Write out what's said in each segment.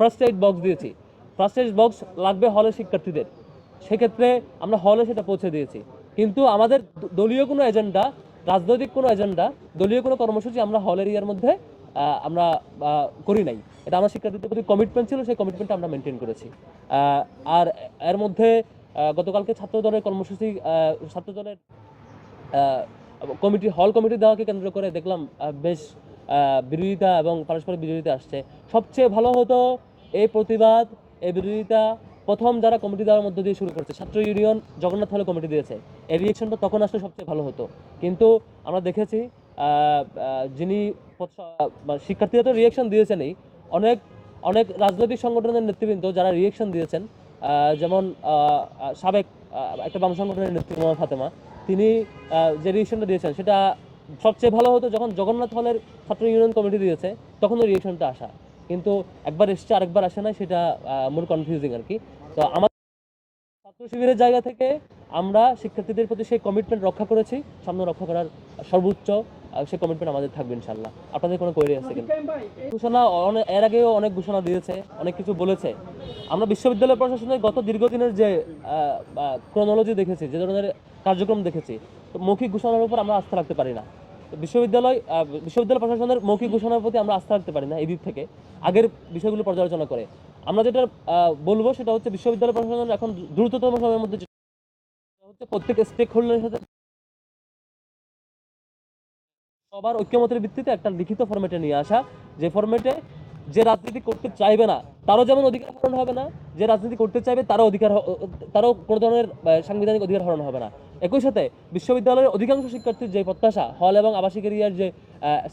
First aid box দিয়েছি। First aid box লাগবে হলের শিক্ষার্থীদের। সেক্ষেত্রে আমরা হলে সেটা পৌঁছে দিয়েছি। কিন্তু আমাদের দলীয় কোনো এজেন্ডা রাজনৈতিক কোনো এজেন্ডা দলীয় কোনো কর্মসূচি আমরা হলের ইয়ার মধ্যে আমরা করি নাই। এটা আমার শিক্ষার্থীদের প্রতি কমিটমেন্ট ছিল, সেই কমিটমেন্টটা আমরা মেনটেন করেছি। আর এর মধ্যে গতকালকে ছাত্র দলের কর্মসূচি ছাত্র দলের কমিটি হল কমিটি দেওয়াকে কেন্দ্র করে দেখলাম বেশ বিরোধিতা এবং পারস্পরিক বিরোধিতা আসছে। সবচেয়ে ভালো হতো এই প্রতিবাদ, এই বিরোধিতা প্রথম যারা কমিটি দেওয়ার মধ্য দিয়ে শুরু করছে, ছাত্র ইউনিয়ন জগন্নাথ হলে কমিটি দিয়েছে। এই রিয়েকশনটা তখন আসলে সবচেয়ে ভালো হতো। কিন্তু আমরা দেখেছি যিনি শিক্ষার্থীরা তো রিয়েকশন দিয়েছেনই। অনেক অনেক রাজনৈতিক সংগঠনের নেতৃবৃন্দ যারা রিয়েকশন দিয়েছেন যেমন সাবেক একটা বাম সংগঠনের নেতৃত্ব ফাতেমা, তিনি যে রিয়েকশনটা দিয়েছেন, সেটা সবচেয়ে ভালো হতো যখন জগন্নাথ হলের ছাত্র ইউনিয়ন কমিটি দিয়েছে, তখন ওই রিয়েকশনটা আসা। কিন্তু একবার এসছে, আরেকবার আসে না সেটা মোর কনফিউজিং আর কি। তো আমার ছাত্র শিবিরের জায়গা থেকে আমরা শিক্ষার্থীদের প্রতি সেই কমিটমেন্ট রক্ষা করেছি, সামনে রক্ষা করার সর্বোচ্চ সেই কমিটমেন্ট আমাদের থাকবে ইনশাল্লাহ আপনাদের কোনো কোয়েরি আছে কিনা? ঘোষণা এর আগেও অনেক ঘোষণা দিয়েছে, অনেক কিছু বলেছে। আমরা বিশ্ববিদ্যালয় প্রশাসনের গত দীর্ঘদিনের যে ক্রোনোলজি দেখেছি, যে ধরনের কার্যক্রম দেখেছি, তো মৌখিক ঘোষণার উপর আমরা আস্থা রাখতে পারি না। বিশ্ববিদ্যালয় বিশ্ববিদ্যালয় প্রশাসনের মৌখিক ঘোষণার প্রতি আমরা আস্থা রাখতে পারি না এই দিক থেকে, আগের বিষয়গুলো পর্যালোচনা করে। আমরা যেটা বলব সেটা হচ্ছে বিশ্ববিদ্যালয় প্রশাসনের এখন দ্রুততম সময়ের মধ্যে হচ্ছে প্রত্যেক স্টেক হোল্ডারের সাথে সবার ঐক্যমতের ভিত্তিতে একটা লিখিত ফরম্যাটে নিয়ে আসা। যে ফরম্যাটে যে রাজনীতি করতে চাইবে না, তারও যেমন অধিকার হরণ হবে না, যে রাজনীতি করতে চাইবে তারও অধিকার তারও কোনো ধরনের সাংবিধানিক অধিকার হরণ হবে না। একই সাথে বিশ্ববিদ্যালয়ের অধিকাংশ শিক্ষার্থীর যে প্রত্যাশা হল এবং আবাসিক এরিয়ার যে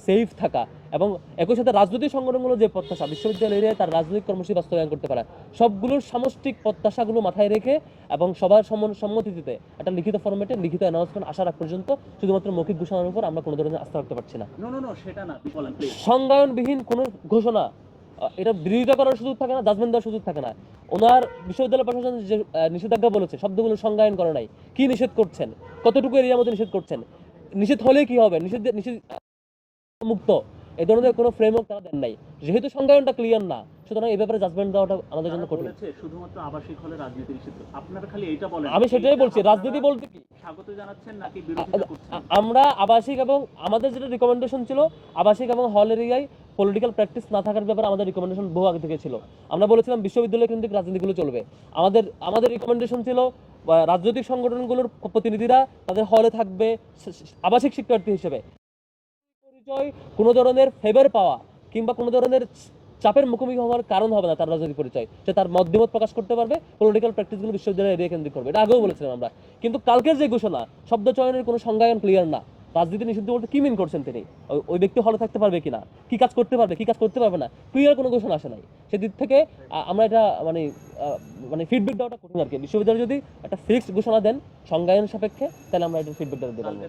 সেফ থাকা এবং একই সাথে রাজনৈতিক সংগঠনগুলোর যে প্রত্যাশা বিশ্ববিদ্যালয় এরিয়ায় তার রাজনৈতিক কর্মসূচি বাস্তবায়ন করতে পারা। সবগুলোর সামষ্টিক প্রত্যাশাগুলো মাথায় রেখে এবং সবার সম্মতিতে একটা লিখিত ফরম্যাটে লিখিত অ্যানাউন্সমেন্ট আসার আগ পর্যন্ত শুধুমাত্র মৌখিক ঘোষণার উপর আমরা কোনো ধরনের আস্থা রাখতে পারছি না। সংজ্ঞায়নবিহীন কোনো ঘোষণা এটা বিরোধিতা করার সুযোগ থাকে না জাজমেন্ট দেওয়ার সুযোগ থাকে না। ওনার বিশ্ববিদ্যালয় প্রশাসন যে নিষেধাজ্ঞা বলেছে শব্দগুলো সংজ্ঞায়ন করে নাই। কি নিষেধ করছেন? কতটুকু এরিয়ার মধ্যে নিষেধ করছেন? নিষেধ হলে কি হবে? নিষেধ নিষেধ মুক্ত। এই ধরনের কোনো ফ্রেমওয়ার্ক তারা দেন নাই। যেহেতু সংজ্ঞায়নটা ক্লিয়ার না সুতরাং এই ব্যাপারে জাজমেন্ট দেওয়াটা আমাদের জন্য কঠিন। শুধুমাত্র আবাসিক হলে রাজনীতি নিষিদ্ধ। আপনারা খালি এইটা বলেন। আমি সেটাই বলছি রাজনীতি বলতে কি? স্বাগত জানাচ্ছেন নাকি আমরা আবাসিক এবং আমাদের যেটা রিকমেন্ডেশন ছিল আবাসিক এবং হল এরিয়ায় পলিটিক্যাল প্র্যাকটিস না থাকার ব্যাপারে আমাদের রিকমেন্ডেশন বহু আগে থেকে ছিল। আমরা বলেছিলাম বিশ্ববিদ্যালয় কেন্দ্রিক রাজনীতিগুলো চলবে। আমাদের আমাদের রিকমেন্ডেশন ছিল রাজনৈতিক সংগঠনগুলোর প্রতিনিধিরা তাদের হলে থাকবে আবাসিক শিক্ষার্থী হিসেবে। পরিচয় কোনো ধরনের ফেভার পাওয়া কিংবা কোনো ধরনের চাপের মুখোমুখি হওয়ার কারণ হবে না তার রাজনৈতিক পরিচয়। সে তার মতামত প্রকাশ করতে পারবে পলিটিক্যাল প্র্যাকটিসগুলো বিশ্ববিদ্যালয় এরিয়া কেন্দ্রিক করবে। এটা আগেও বলেছিলাম আমরা। কিন্তু কালকের যে ঘোষণা শব্দ চয়নের কোনো সংজ্ঞায়ন ক্লিয়ার না। রাজনীতি নিষিদ্ধ বলতে কি মিন করছেন তিনি? ওই- ব্যক্তি হলে থাকতে পারবে কিনা? কি কাজ করতে পারবে কি কাজ করতে পারবে না? ক্লিয়ার কোনো ঘোষণা আসে নাই। সেদিক থেকে আমরা এটা মানে মানে ফিডব্যাক দেওয়াটা কঠিন আর কি। বিশ্ববিদ্যালয় যদি একটা ফিক্সড ঘোষণা দেন সংজ্ঞায়ন সাপেক্ষে তাহলে আমরা এটা ফিডব্যাক দেওয়া দেবো